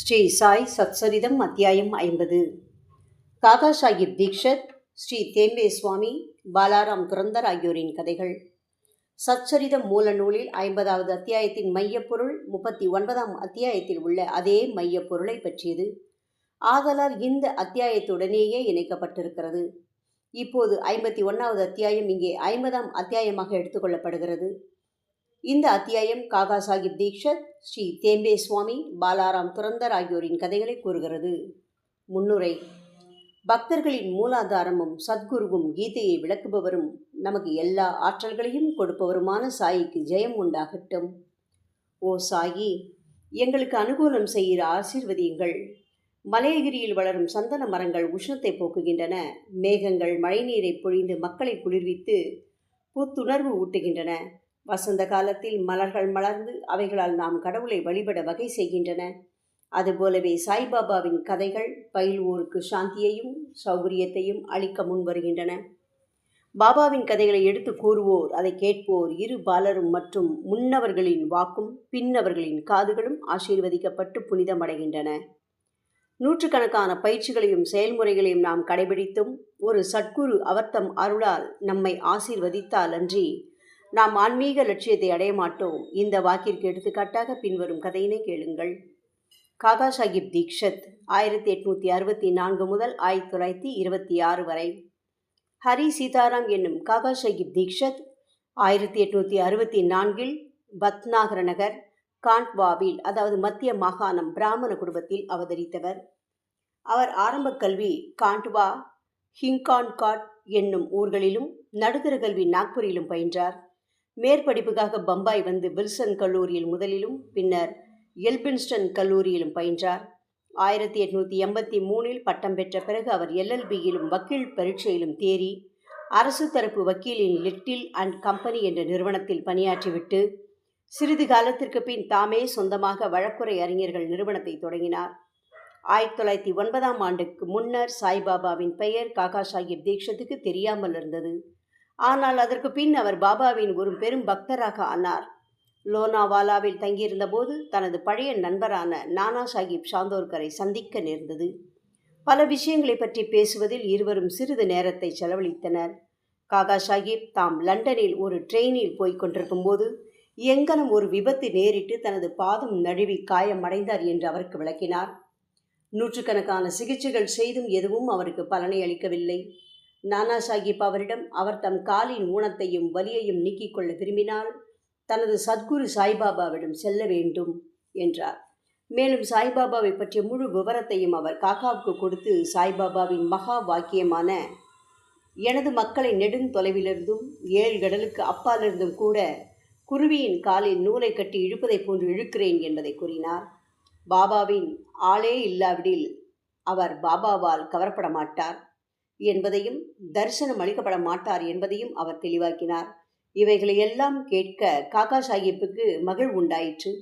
ஸ்ரீ சாய் சத்சரிதம் அத்தியாயம் ஐம்பது. காகா சாஹிப் தீக்ஷத் ஸ்ரீ தேம்பே சுவாமி பாலாராம் துரந்தர் ஆகியோரின் கதைகள். சச்சரிதம் மூல நூலில் ஐம்பதாவது அத்தியாயத்தின் மையப்பொருள் முப்பத்தி ஒன்பதாம் அத்தியாயத்தில் உள்ள அதே மையப்பொருளை பற்றியது. ஆதலால் இந்த அத்தியாயத்துடனேயே இணைக்கப்பட்டிருக்கிறது. இப்போது ஐம்பத்தி ஒன்றாவது அத்தியாயம் இங்கே ஐம்பதாம் அத்தியாயமாக எடுத்துக்கொள்ளப்படுகிறது இந்த அத்தியாயம் காகா சாஹிப் தீக்ஷத் ஸ்ரீ தேம்பே சுவாமி பாலாராம் துரந்தர் ஆகியோரின் கதைகளை கூறுகிறது. முன்னுரை பக்தர்களின் மூலாதாரமும் சத்குருவும் கீதையை விளக்குபவரும் நமக்கு எல்லா ஆற்றல்களையும் கொடுப்பவருமான சாயிக்கு ஜெயம் உண்டாகட்டும். ஓ சாயி எங்களுக்கு அனுகூலம் செய்கிற ஆசீர்வதியுங்கள். மலையகிரியில் வளரும் சந்தன மரங்கள் உஷ்ணத்தை போக்குகின்றன. மேகங்கள் மழைநீரை பொழிந்து மக்களை குளிர்வித்து புத்துணர்வு ஊட்டுகின்றன. வசந்த காலத்தில் மலர்கள் மலர்ந்து அவைகளால் நாம் கடவுளை வழிபட வகை செய்கின்றன. அதுபோலவே சாய்பாபாவின் கதைகள் பயில்வோருக்கு சாந்தியையும் சௌகரியத்தையும் அளிக்க முன் வருகின்றன. பாபாவின் கதைகளை எடுத்து கூறுவோர் அதை கேட்போர் இரு பாலரும் மற்றும் முன்னவர்களின் வாக்கும் பின்னவர்களின் காதுகளும் ஆசீர்வதிக்கப்பட்டு புனிதமடைகின்றன. நூற்றுக்கணக்கான பயிற்சிகளையும் செயல்முறைகளையும் நாம் கடைபிடித்தும் ஒரு சட்குரு அவர்த்தம் அருளால் நம்மை ஆசீர்வதித்தால் அன்றி நாம் ஆன்மீக லட்சியத்தை அடைய மாட்டோம். இந்த வாக்கிற்கு எடுத்துக்காட்டாக பின்வரும் கதையினை கேளுங்கள். காகா சாஹிப் தீக்ஷத் ஆயிரத்தி எட்நூற்றி அறுபத்தி நான்கு முதல் ஆயிரத்தி தொள்ளாயிரத்தி இருபத்தி ஆறு வரை. ஹரி சீதாராம் என்னும் காகா சாஹிப் தீக்ஷத் ஆயிரத்தி எட்நூற்றி அறுபத்தி நான்கில் பத்நாகர நகர் காண்ட்வாவில் அதாவது மத்திய மாகாணம் பிராமண குடும்பத்தில் அவதரித்தவர். அவர் ஆரம்ப கல்வி காண்ட்வா ஹிங்கான்காட் என்னும் ஊர்களிலும் நடுத்தர கல்வி நாக்பூரிலும் பயின்றார். மேற்படிப்புக்காக பம்பாய் வந்து வில்சன் கல்லூரியில் முதலிலும் பின்னர் எல்பின்ஸ்டன் கல்லூரியிலும் பயின்றார். ஆயிரத்தி எட்நூற்றி எண்பத்தி மூணில் பட்டம் பெற்ற பிறகு அவர் எல்எல்பியிலும் வக்கீல் பரீட்சையிலும் தேறி அரசு தரப்பு வக்கீலின் லிட்டில் அண்ட் கம்பெனி என்ற நிறுவனத்தில் பணியாற்றிவிட்டு சிறிது காலத்திற்கு பின் தாமே சொந்தமாக வழக்குரை அறிஞர்கள் நிறுவனத்தை தொடங்கினார். ஆயிரத்தி தொள்ளாயிரத்தி ஒன்பதாம் ஆண்டுக்கு முன்னர் சாய்பாபாவின் பெயர் காகா சாஹிப் தீக்ஷத்துக்கு தெரியாமல் இருந்தது. ஆனால் அதற்கு பின் அவர் பாபாவின் ஒரு பெரும் பக்தராக ஆனார். லோனாவாலாவில் தங்கியிருந்த போது தனது பழைய நண்பரான நானா சாஹிப் சாந்தோர்கரை சந்திக்க நேர்ந்தது. பல விஷயங்களை பற்றி பேசுவதில் இருவரும் சிறிது நேரத்தை செலவழித்தனர். காகா சாஹிப் தாம் லண்டனில் ஒரு ட்ரெயினில் போய்க் கொண்டிருக்கும் போது எங்கனம் ஒரு விபத்து நேரிட்டு தனது பாதம் நழுவி காயமடைந்தார் என்று அவருக்கு விளக்கினார். நூற்றுக்கணக்கான சிகிச்சைகள் செய்தும் எதுவும் அவருக்கு பலனை அளிக்கவில்லை. நானா சாஹிப் அவரிடம் அவர் தம் காலின் ஊனத்தையும் வலியையும் நீக்கிக் கொள்ள விரும்பினால் தனது சத்குரு சாய்பாபாவிடம் செல்ல வேண்டும் என்றார். மேலும் சாய்பாபாவை பற்றிய முழு விவரத்தையும் அவர் காக்காவுக்கு கொடுத்து சாய்பாபாவின் மகா வாக்கியமான எனது மக்களை நெடுந்தொலைவிலிருந்தும் ஏழு கடலுக்கு அப்பாலிருந்தும் கூட குருவியின் காலில் நூலை கட்டி இழுப்பதைப் போன்று இழுக்கிறேன் என்பதை கூறினார். பாபாவின் ஆளே இல்லாவிடில் அவர் பாபாவால் கவரப்பட மாட்டார் என்பதையும் தரிசனம் அளிக்கப்பட மாட்டார் என்பதையும் அவர் தெளிவாக்கினார். இவைகளை எல்லாம் கேட்க காக்கா சாஹிப்புக்கு மகிழ் உண்டாயிற்று.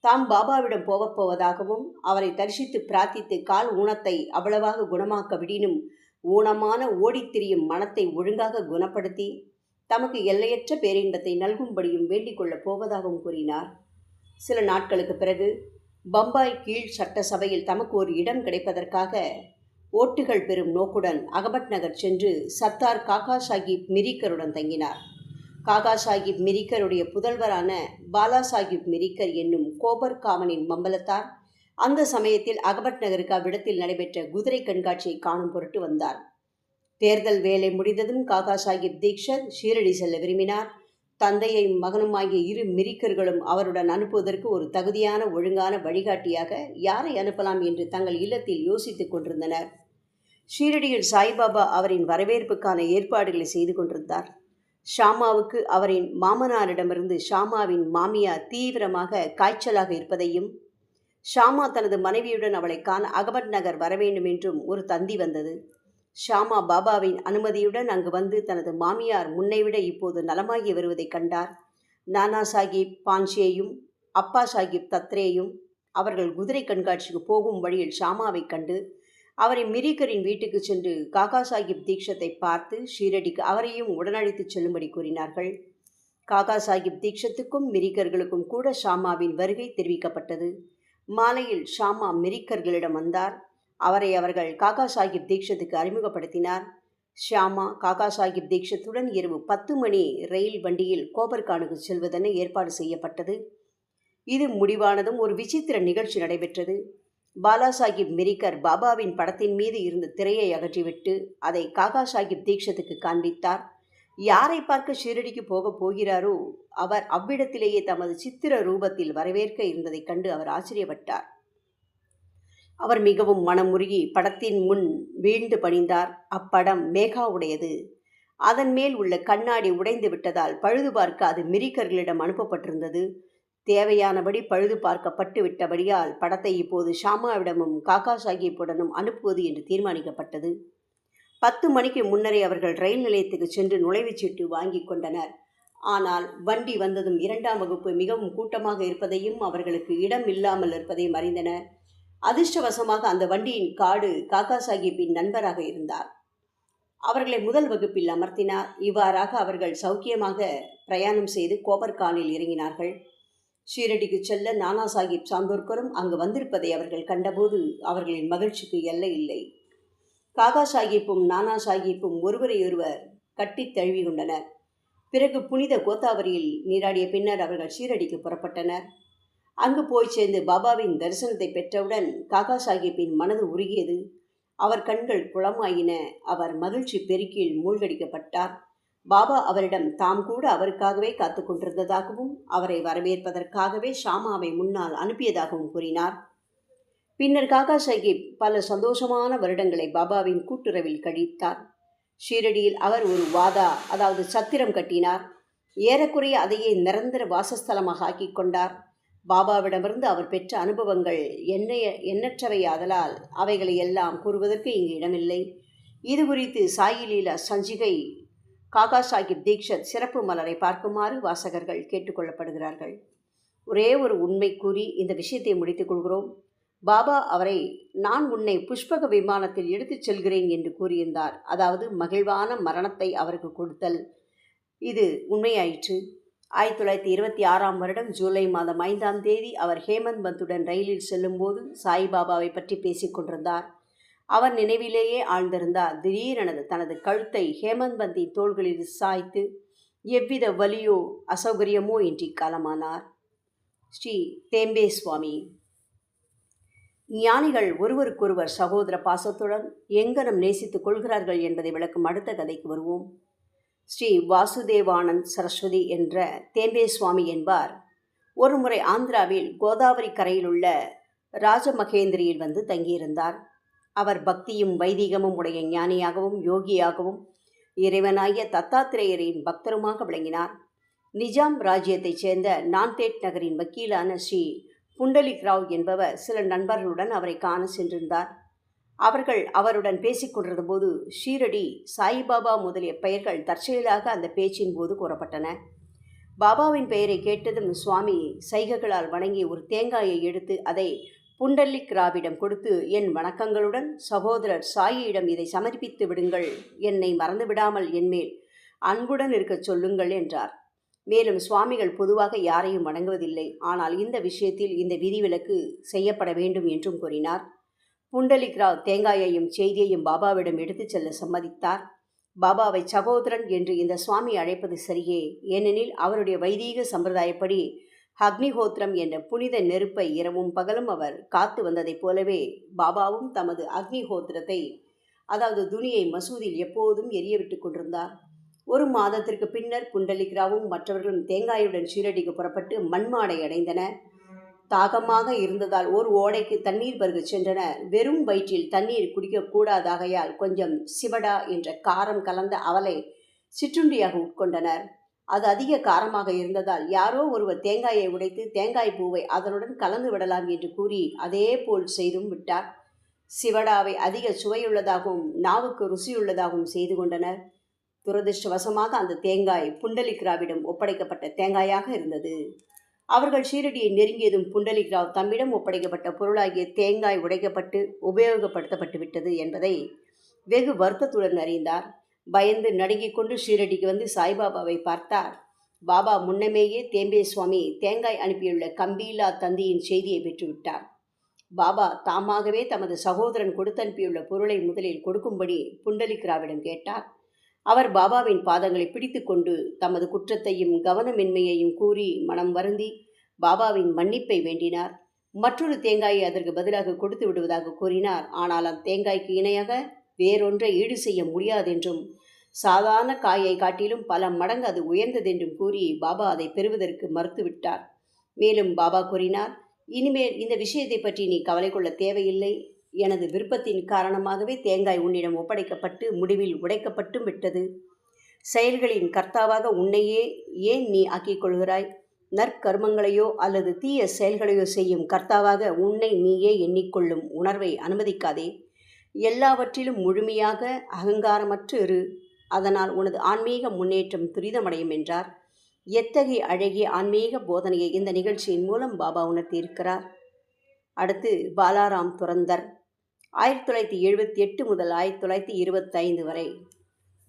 தாம் பாபாவிடம் போகப் போவதாகவும் அவரை தரிசித்து பிரார்த்தித்து கால் ஊனத்தை அவ்வளவாக குணமாக்க விடினும் ஊனமான ஓடித்திரியும் மனத்தை ஒழுங்காக குணப்படுத்தி தமக்கு எல்லையற்ற பேரின்பத்தை நல்கும்படியும் வேண்டிக் கொள்ளப் போவதாகவும் கூறினார். சில நாட்களுக்கு பிறகு பம்பாய் கீழ் சட்டசபையில் தமக்கு ஒரு இடம் கிடைப்பதற்காக ஓட்டுகள் பெறும் நோக்குடன் அகமத் நகர் சென்று சத்தார் காகா சாஹிப் மிரிக்கருடன் தங்கினார். காகா சாஹிப் மிரிக்கருடைய புதல்வரான பாலா சாஹிப் மிரிக்கர் என்னும் கோபர் காமனின் மம்பலத்தார் அந்த சமயத்தில் அகமத் நகருக்கு அவ்விடத்தில் நடைபெற்ற குதிரை கண்காட்சியை காணும் பொருட்டு வந்தார். தேர்தல் வேலை முடிந்ததும் காகா சாஹிப் தீக்ஷத் ஷீரடி செல்ல விரும்பினார். தந்தையும் மகனுமாகிய இரு மிரிக்கர்களும் அவருடன் அனுப்புவதற்கு ஒரு தகுதியான ஒழுங்கான வழிகாட்டியாக யாரை அனுப்பலாம் என்று தங்கள் இல்லத்தில் யோசித்துக் கொண்டிருந்தனர். ஷீரடியில் சாய்பாபா அவரின் வரவேற்புக்கான ஏற்பாடுகளை செய்து கொண்டிருந்தார். ஷாமாவுக்கு அவரின் மாமனாரிடமிருந்து ஷாமாவின் மாமியார் தீவிரமாக காய்ச்சலாக இருப்பதையும் ஷாமா தனது மனைவியுடன் அவளை காண அகமத் நகர் வரவேண்டும் என்றும் ஒரு தந்தி வந்தது. ஷாமா பாபாவின் அனுமதியுடன் அங்கு வந்து தனது மாமியார் முன்னைவிட இப்போது நலமாகி வருவதைக் கண்டார். நானா சாஹிப் பான்ஷேயும் அப்பா சாஹிப் தத்ரேயும் அவர்கள் குதிரை கண்காட்சிக்கு போகும் வழியில் ஷாமாவைக் கண்டு அவரை மிரிக்கரின் வீட்டுக்கு சென்று காகா சாஹிப் தீக்ஷத்தை பார்த்து ஷீரடிக்கு அவரையும் உடனழைத்து செல்லும்படி கூறினார்கள். காகா சாஹிப் தீக்ஷத்துக்கும் மிரிக்கர்களுக்கும் கூட ஷாமாவின் வருகை தெரிவிக்கப்பட்டது. மாலையில் ஷாமா மிரிக்கர்களிடம் வந்தார். அவரை அவர்கள் காகா சாஹிப் தீக்ஷத்துக்கு அறிமுகப்படுத்தினார். ஷியாமா காகா சாஹிப் தீக்ஷத்துடன் இரவு பத்து மணி ரயில் வண்டியில் கோபர்கானுக்கு செல்வதென ஏற்பாடு செய்யப்பட்டது. இது முடிவானதும் ஒரு விசித்திர நிகழ்ச்சி நடைபெற்றது. பாலா சாஹிப் மிரிக்கர் பாபாவின் படத்தின் மீது இருந்த திரையை அகற்றிவிட்டு அதை காகா சாஹிப் தீக்ஷத்துக்கு காண்பித்தார். யாரை பார்க்க ஷீரடிக்கு போகப் போகிறாரோ அவர் அவ்விடத்திலேயே தமது சித்திர ரூபத்தில் வரவேற்க இருந்ததைக் கண்டு அவர் ஆச்சரியப்பட்டார். அவர் மிகவும் மனமுருகி படத்தின் முன் வீழ்ந்து பணிந்தார். அப்படம் மேகாவுடையது. அதன் மேல் உள்ள கண்ணாடி உடைந்து விட்டதால் பழுது பார்க்க அது மிரிக்கர்களிடம் அனுப்பப்பட்டிருந்தது. தேவையானபடி பழுது பார்க்கப்பட்டு விட்டபடியால் படத்தை இப்போது ஷாமாவிடமும் காக்கா சாஹிப்புடனும் அனுப்புவது என்று தீர்மானிக்கப்பட்டது. பத்து மணிக்கு முன்னரே அவர்கள் ரயில் நிலையத்துக்கு சென்று நுழைவுச்சீட்டு வாங்கி கொண்டனர். ஆனால் வண்டி வந்ததும் இரண்டாம் வகுப்பு மிகவும் கூட்டமாக இருப்பதையும் அவர்களுக்கு இடம் இல்லாமல் இருப்பதையும் அறிந்தனர். அதிர்ஷ்டவசமாக அந்த வண்டியின் காடு காக்கா சாஹிப்பின் நண்பராக இருந்தார். அவர்களை முதல் வகுப்பில் அமர்த்தினார். இவ்வாறாக அவர்கள் சௌக்கியமாக பிரயாணம் செய்து கோபர்கானில் இறங்கினார்கள். ஷீரடிக்கு செல்ல நானா சாஹிப் சாந்தோர்கரும் அங்கு வந்திருப்பதை அவர்கள் கண்டபோது அவர்களின் மகிழ்ச்சிக்கு எல்லை இல்லை. காகா சாஹிப்பும் நானா சாஹிப்பும் ஒருவரையொருவர் கட்டித் தழுவி கொண்டனர் பிறகு புனித கோத்தாவரியில் நீராடிய பின்னர் அவர்கள் ஷீரடிக்கு புறப்பட்டனர். அங்கு போய் சேர்ந்து பாபாவின் தரிசனத்தை பெற்றவுடன் காகா சாஹிப்பின் மனது உருகியது. அவர் கண்கள் குளமாயின. அவர் மகிழ்ச்சி பெருக்கில் மூழ்கடிக்கப்பட்டார். பாபா அவரிடம் தாம் கூட அவருக்காகவே காத்து கொண்டிருந்ததாகவும் அவரை வரவேற்பதற்காகவே ஷாமாவை முன்னால் அனுப்பியதாகவும் கூறினார். பின்னர் காகா சாஹிப் பல சந்தோஷமான வருடங்களை பாபாவின் கூட்டுறவில் கழித்தார். ஷீரடியில் அவர் ஒரு வாதா அதாவது சத்திரம் கட்டினார். ஏறக்குறைய அதையே நிரந்தர வாசஸ்தலமாக ஆக்கிக் கொண்டார். பாபாவிடமிருந்து அவர் பெற்ற அனுபவங்கள் எண்ணைய எண்ணற்றவையாதலால் அவைகளை எல்லாம் கூறுவதற்கு இங்கு இடமில்லை. இது குறித்து சாயிலீலா சஞ்சிகை காகா சாஹிப் தீக்ஷத் சிறப்பு மலரை பார்க்குமாறு வாசகர்கள் கேட்டுக்கொள்ளப்படுகிறார்கள். ஒரே ஒரு உண்மை கூறி இந்த விஷயத்தை முடித்துக் கொள்கிறோம். பாபா அவரை நான் உன்னை புஷ்பக விமானத்தில் எடுத்துச் செல்கிறேன் என்று கூறியிருந்தார். அதாவது மகிழ்வான மரணத்தை அவருக்கு கொடுத்தல். இது உண்மையாயிற்று. ஆயிரத்தி தொள்ளாயிரத்தி இருபத்தி ஆறாம் வருடம் ஜூலை மாதம் ஐந்தாம் தேதி அவர் ஹேமந்த் பந்துடன் ரயிலில் செல்லும்போது சாய்பாபாவை பற்றி பேசிக் கொண்டிருந்தார். அவர் நினைவிலேயே ஆழ்ந்திருந்தார். திடீரெனது தனது கழுத்தை ஹேமந்த் பந்தின் தோள்களில் சாய்த்து எவ்வித வலியோ அசௌகரியமோ இன்றி காலமானார். ஸ்ரீ தேம்பே சுவாமி. ஞானிகள் ஒருவருக்கொருவர் சகோதர பாசத்துடன் எங்கனம் நேசித்துக் கொள்கிறார்கள் என்பதை விளக்கும் அடுத்த கதைக்கு வருவோம். ஸ்ரீ வாசுதேவானந்த் சரஸ்வதி என்ற தேம்பே சுவாமி என்பார். ஒருமுறை ஆந்திராவில் கோதாவரி கரையில் உள்ள ராஜமகேந்திரியில் வந்து தங்கியிருந்தார். அவர் பக்தியும் வைதிகமும் உடைய ஞானியாகவும் யோகியாகவும் இறைவனாகிய தத்தாத்திரேயரின் பக்தருமாக விளங்கினார். நிஜாம் ராஜ்யத்தைச் சேர்ந்த நான்தேட் நகரின் வக்கீலான ஸ்ரீ புண்டலிக் ராவ் என்பவர் சில நண்பர்களுடன் அவரை காண சென்றிருந்தார். அவர்கள் அவருடன் பேசிக்கொண்டிருந்த போது ஷீரடி சாயிபாபா முதலிய பெயர்கள் தற்செயலாக அந்த பேச்சின் போது கூறப்பட்டன. பாபாவின் பெயரை கேட்டதும் சுவாமி சைகைகளால் வணங்கி ஒரு தேங்காயை எடுத்து அதை புண்டலிக் ராவிடம் கொடுத்து என் வணக்கங்களுடன் சகோதரர் சாயியிடம் இதை சமர்ப்பித்து விடுங்கள். என்னை மறந்துவிடாமல் என்மேல் அன்புடன் இருக்கச் சொல்லுங்கள் என்றார். மேலும் சுவாமிகள் பொதுவாக யாரையும் வணங்குவதில்லை. ஆனால் இந்த விஷயத்தில் இந்த விதிவிலக்கு செய்யப்பட வேண்டும் என்றும் கூறினார். புண்டலிக் ராவ் தேங்காயையும் செய்தியையும் பாபாவிடம் எடுத்துச் செல்ல சம்மதித்தார். பாபாவை சகோதரன் என்று இந்த சுவாமி அழைப்பது சரியே. ஏனெனில் அவருடைய வைதீக சம்பிரதாயப்படி அக்னிஹோத்திரம் என்ற புனித நெருப்பை இரவும் பகலும் அவர் காத்து வந்ததைப் போலவே பாபாவும் தமது அக்னிஹோத்திரத்தை அதாவது துணியை மசூதியில் எப்போதும் எரியவிட்டு கொண்டிருந்தார். ஒரு மாதத்திற்கு பின்னர் புண்டலிக்ராவும் மற்றவர்களும் தேங்காயுடன் ஷீரடிக்கு புறப்பட்டு மண்மாடை அடைந்தனர் தாகமாக இருந்ததால் ஒரு ஓடைக்கு தண்ணீர் பருகு சென்றனர் வெறும் வயிற்றில் தண்ணீர் குடிக்கக்கூடாதாகையால் கொஞ்சம் சிவடா என்ற காரம் கலந்த அவலை சிற்றுண்டியாக உட்கொண்டனர். அது அதிக காரமாக இருந்ததால் யாரோ ஒருவர் தேங்காயை உடைத்து தேங்காய் பூவை அதனுடன் கலந்து விடலாம் என்று கூறி அதே போல் செய்தும் விட்டார். சிவடாவை அதிக சுவையுள்ளதாகவும் நாவுக்கு ருசியுள்ளதாகவும் செய்து கொண்டனர். துரதிருஷ்டவசமாக அந்த தேங்காய் புண்டலிக்ராவிடம் ஒப்படைக்கப்பட்ட தேங்காயாக இருந்தது. அவர்கள் ஷீரடியை நெருங்கியதும் புண்டலிக்ராவ் தம்மிடம் ஒப்படைக்கப்பட்ட பொருளாகிய தேங்காய் உடைக்கப்பட்டு உபயோகப்படுத்தப்பட்டு விட்டது என்பதை வெகு வருத்தத்துடன் அறிந்தார். பயந்து நடுங்கிக் கொண்டு ஷீரடிக்கு வந்து சாய்பாபாவை பார்த்தார். பாபா முன்னமேயே தேம்பே சுவாமி தேங்காய் அனுப்பியுள்ள கம்பீலா தந்தியின் செய்தியை பெற்றுவிட்டார். பாபா தாமாகவே தமது சகோதரன் கொடுத்தனுப்பியுள்ள பொருளை முதலில் கொடுக்கும்படி புண்டலிக்ராவிடம் கேட்டார். அவர் பாபாவின் பாதங்களை பிடித்துக்கொண்டு தமது குற்றத்தையும் கவனமின்மையையும் கூறி மனம் வருந்தி பாபாவின் மன்னிப்பை வேண்டினார். மற்றொரு தேங்காயை அதற்கு பதிலாக கொடுத்து விடுவதாக கூறினார். ஆனால் அந்த தேங்காய்க்கு இணையாக வேறொன்றை ஈடு செய்ய முடியாதென்றும் சாதாரண காயை காட்டிலும் பல மடங்கு அது உயர்ந்ததென்றும் கூறி பாபா அதை பெறுவதற்கு மறுத்துவிட்டார். மேலும் பாபா கூறினார் இனிமேல் இந்த விஷயத்தை பற்றி நீ கவலை கொள்ள தேவையில்லை. எனது விருப்பத்தின் காரணமாகவே தேங்காய் உன்னிடம் ஒப்படைக்கப்பட்டு முடிவில் உடைக்கப்பட்டும் விட்டது. செயல்களின் கர்த்தாவாக உன்னையே ஏன் நீ ஆக்கிக் கொள்கிறாய்? நற்கர்மங்களையோ அல்லது தீய செயல்களையோ செய்யும் கர்த்தாவாக உன்னை நீயே எண்ணிக்கொள்ளும் உணர்வை அனுமதிக்காதே. எல்லாவற்றிலும் முழுமையாக அகங்காரமற்று இரு அதனால் உனது ஆன்மீக முன்னேற்றம் துரிதமடையும் என்றார். எத்தகைய அழகிய ஆன்மீக போதனையை இந்த நிகழ்ச்சியின் மூலம் பாபா உணர்த்தியிருக்கிறார்? அடுத்து பாலாராம் துரந்தர் ஆயிரத்தி தொள்ளாயிரத்தி எழுபத்தி எட்டு முதல் ஆயிரத்தி தொள்ளாயிரத்தி இருபத்தைந்து வரை.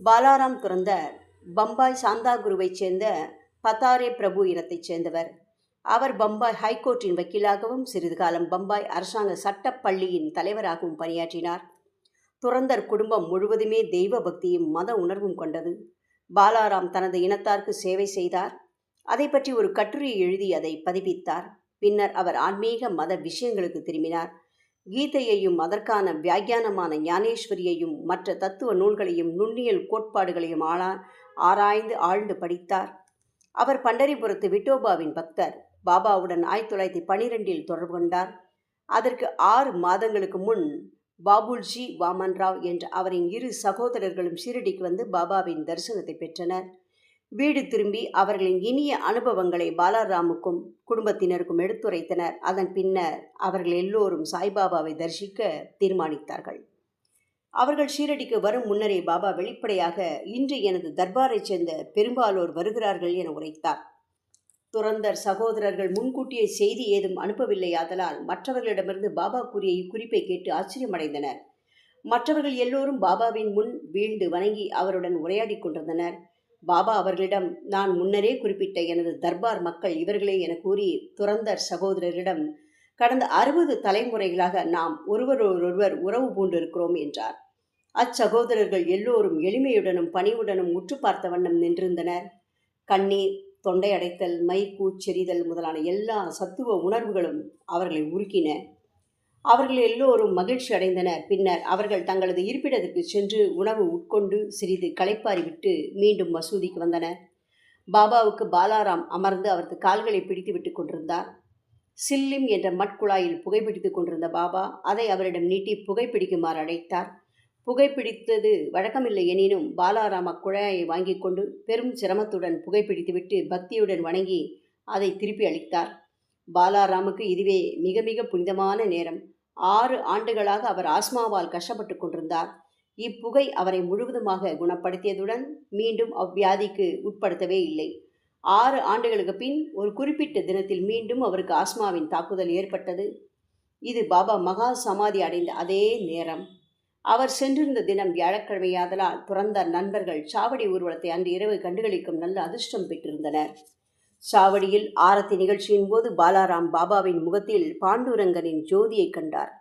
பாலாராம் துரந்தர் பம்பாய் சாந்தா குருவைச் சேர்ந்த பத்தாரே பிரபு இனத்தைச் சேர்ந்தவர். அவர் பம்பாய் ஹைகோர்ட்டின் வக்கீலாகவும் சிறிது காலம் பம்பாய் அரசாங்க சட்டப்பள்ளியின் தலைவராகவும் பணியாற்றினார். துறந்தர் குடும்பம் முழுவதுமே தெய்வ பக்தியும் மத உணர்வும் கொண்டது. பாலாராம் தனது இனத்தார்க்கு சேவை செய்தார். அதை பற்றி ஒரு கட்டுரையை எழுதி அதை பதிப்பித்தார். பின்னர் அவர் ஆன்மீக மத விஷயங்களுக்கு திரும்பினார். கீதையையும் அதற்கான வியாக்கியானமான ஞானேஸ்வரியையும் மற்ற தத்துவ நூல்களையும் நுண்ணியல் கோட்பாடுகளையும் ஆளா ஆராய்ந்து ஆழ்ந்து படித்தார். அவர் பண்டரிபுரத்து விட்டோபாவின் பக்தர். பாபாவுடன் ஆயிரத்தி தொள்ளாயிரத்தி பனிரெண்டில் தொடர்பு கொண்டார். அதற்கு ஆறு மாதங்களுக்கு முன் பாபுல்ஜி வாமன் ராவ் என்ற அவரின் இரு சகோதரர்களும் ஷீரடிக்கு வந்து பாபாவின் தரிசனத்தை பெற்றனர். வீடு திரும்பி அவர்களின் இனிய அனுபவங்களை பாலாராமுக்கும் குடும்பத்தினருக்கும் எடுத்துரைத்தனர். அதன் பின்னர் அவர்கள் எல்லோரும் சாய்பாபாவை தரிசிக்க தீர்மானித்தார்கள். அவர்கள் ஷீரடிக்கு வரும் முன்னரே பாபா வெளிப்படையாக இன்று எனது தர்பாரைச் சேர்ந்த பெரும்பாலோர் வருகிறார்கள் என உரைத்தார். துறந்தர் சகோதரர்கள் முன்கூட்டியே செய்தி ஏதும் அனுப்பவில்லை அதனால் மற்றவர்களிடமிருந்து பாபா கூறிய இக்குறிப்பை கேட்டு ஆச்சரியமடைந்தனர். மற்றவர்கள் எல்லோரும் பாபாவின் முன் வீழ்ந்து வணங்கி அவருடன் உரையாடிக் கொண்டிருந்தனர். பாபா அவர்களிடம் நான் முன்னரே குறிப்பிட்ட எனது தர்பார் மக்கள் இவர்களே என கூறி துறந்தர் சகோதரரிடம் கடந்த அறுபது தலைமுறைகளாக நாம் ஒருவரொருவர் உறவு பூண்டிருக்கிறோம் என்றார். அச்சகோதரர்கள் எல்லோரும் எளிமையுடனும் பணிவுடனும் உற்று பார்த்த வண்ணம் நின்றிருந்தனர். கண்ணீர் தொண்டை அடைத்தல் மை கூச்செறிதல் முதலான எல்லா சத்துவ உணர்வுகளும் அவர்களை உருக்கின. அவர்கள் எல்லோரும் மகிழ்ச்சி அடைந்தனர். பின்னர் அவர்கள் தங்களது இருப்பிடத்திற்கு சென்று உணவு உட்கொண்டு சிறிது களைப்பாறிவிட்டு மீண்டும் மசூதிக்கு வந்தனர். பாபாவுக்கு பாலாராம் அமர்ந்து அவரது கால்களை பிடித்து விட்டு கொண்டிருந்தார். சில்லிம் என்ற மட்குழாயில் புகைப்பிடித்துக் கொண்டிருந்த பாபா அதை அவரிடம் நீட்டி புகைப்பிடிக்குமாறு அழைத்தார். புகைப்பிடித்தது வழக்கமில்லை எனினும் பாலாராம் அக்குழாயை வாங்கி கொண்டு பெரும் சிரமத்துடன் புகைப்பிடித்துவிட்டு பக்தியுடன் வணங்கி அதை திருப்பி அளித்தார். பாலாராமுக்கு இதுவே மிக மிக புனிதமான நேரம். ஆறு ஆண்டுகளாக அவர் ஆஸ்மாவால் கஷ்டப்பட்டு கொண்டிருந்தார். இப்புகை அவரை முழுவதுமாக குணப்படுத்தியதுடன் மீண்டும் அவ்வியாதிக்கு உட்படுத்தவே இல்லை. ஆறு ஆண்டுகளுக்கு பின் ஒரு குறிப்பிட்ட தினத்தில் மீண்டும் அவருக்கு ஆஸ்மாவின் தாக்குதல் ஏற்பட்டது. இது பாபா மகா சமாதி அடைந்த அதே நேரம். அவர் சென்றிருந்த தினம் வியாழக்கிழமையாதலால் துறந்த நண்பர்கள் சாவடி ஊர்வலத்தை அன்று இரவு கண்டுகளிக்கும் நல்ல அதிர்ஷ்டம் பெற்றிருந்தனர். சாவடியில் ஆரத்தி நிகழ்ச்சியின் போது பாலாராம் பாபாவின் முகத்தில் பாண்டுரங்கனின் ஜோதியை கண்டார்.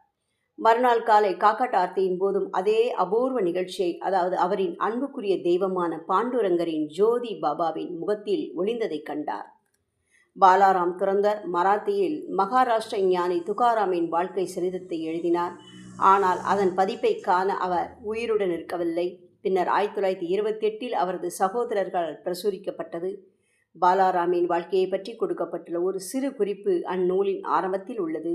மறுநாள் காலை காக்காட் ஆர்த்தியின் போதும் அதே அபூர்வ நிகழ்ச்சியை அதாவது அவரின் அன்புக்குரிய தெய்வமான பாண்டுரங்கரின் ஜோதி பாபாவின் முகத்தில் ஒளிந்ததைக் கண்டார். பாலாராம் துறந்தர் மராத்தியில் மகாராஷ்டிர ஞானி துகாராமின் வாழ்க்கை சரிதத்தை எழுதினார். ஆனால் அதன் பதிப்பை காண அவர் உயிருடன் இருக்கவில்லை பின்னர் ஆயிரத்தி தொள்ளாயிரத்தி இருபத்தி எட்டில் அவரது சகோதரர்கள் பிரசுரிக்கப்பட்டது. பாலாராமின் வாழ்க்கையை பற்றி கொடுக்கப்பட்டுள்ள ஒரு சிறு குறிப்பு அந்நூலின் ஆரம்பத்தில் உள்ளது.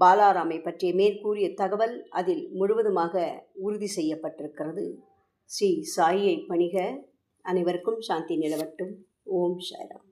பாலாராமை பற்றிய மேற்கூறிய தகவல் அதில் முழுவதுமாக உறுதி செய்யப்பட்டிருக்கிறது. ஸ்ரீ சாயியை பணிக. அனைவருக்கும் சாந்தி நிலவட்டும். ஓம் சாய்ராம்.